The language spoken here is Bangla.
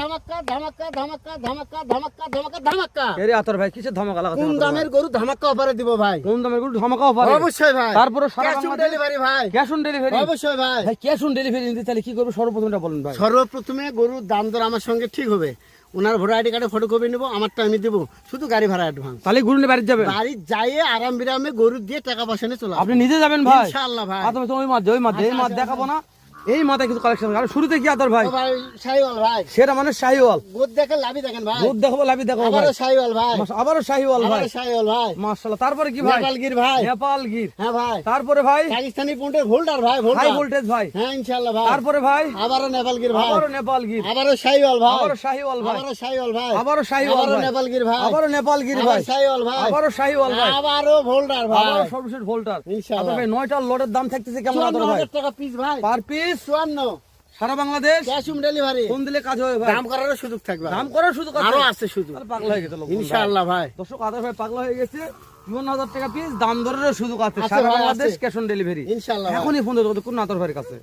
ধামাক্কা ধামাক্কা ধামাক্কা ধামাক্কা ধামাক্কা ধামাক্কা ধামাক্কা। এরে আতর ভাই কিসের ধামাকা লাগাতে কোন দামের গরু ধামাক্কা অফারে দিব ভাই? কোন দামের গরু ধামাকা অফার অবশ্যই ভাই। তারপরে সারা ক্যাশ অন ডেলিভারি ভাই। ক্যাশ অন ডেলিভারি অবশ্যই ভাই। ভাই ক্যাশ অন ডেলিভারি নিতে তাহলে কি করব? সর্বপ্রথমটা বলুন ভাই। সর্বপ্রথমে গরুর দাম দর আমার সঙ্গে ঠিক হবে। ওনার ভোটার আইডি কার্ডে ফটোকপি নেব আমারটা আমি দেবো। শুধু গাড়ি ভাড়া অ্যাডভান্স তাহলে গরু নিয়ে বাড়িতে যাবেন? বাড়ি যাইয়ে আরাম বিরামে গরু দিয়ে টাকা পয়সা নিয়ে চলে আপনি নিজে যাবেন ভাই? ইনশাআল্লাহ ভাই। ভাই, ওই মাঝে ওই মাঝে এই আচ্ছা, আচ্ছা, দেখাবো না। এই মাথায় কিছু কালেকশন আর শুরুতে কি আতর ভাই ভাই শাহিওয়াল ভাই সেটা মানে শাহিওয়াল গোদ দেখেন লাভি দেখেন ভাই দুধ দেখাবো লাভি দেখাবো ভাই আবারও শাহিওয়াল ভাই শাহিওয়াল ভাই শাহিওয়াল ভাই মাশাআল্লাহ তারপরে কি ভাই নেপালগির ভাই নেপাল গির হ্যাঁ ভাই তারপরে ভাই পাকিস্তানি পন্টের ভোল্ডার ভাই হাই ভোল্টেজ ভাই হ্যাঁ ইনশাআল্লাহ ভাই তারপরে ভাই আবারও নেপালগির ভাই আবারও নেপাল গির আবারও শাহিওয়াল ভাই আবারও শাহিওয়াল ভাই আবারও শাহিওয়াল ভাই আবারও শাহিওয়াল ভাই নেপালগির ভাই আবারও নেপাল গির ভাই শাহিওয়াল ভাই আবারও শাহিওয়াল ভাই আবারও ভোল্ডার ভাই আবারও সর্বশেষ ভোল্টার ইনশাআল্লাহ। ভাই নয়টার লটের দাম থাকতেছে কেমন আতর ভাই টাকা পিস ভাই পার পিস চুয়ান্ন। সারা বাংলাদেশ? Cash on delivery. কোন দিলে কাজ হবে ভাই। দাম করারও সুযোগ থাকবে দাম করার সুযোগ আছে। আরও আছে সুযোগ। পাগলা হয়ে গেছে লোক। ইনশাআল্লাহ ভাই। দর্শক আদার ভাই পাগলা হয়ে গেছে। চুয়ান্ন হাজার টাকা পিস দাম দরেরও সুযোগ আছে। সারা বাংলাদেশ ক্যাশ অন ডেলিভারি ইনশাআল্লাহ এখনই ফোন ধরতে কোন আদার ভাইয়ের কাছে?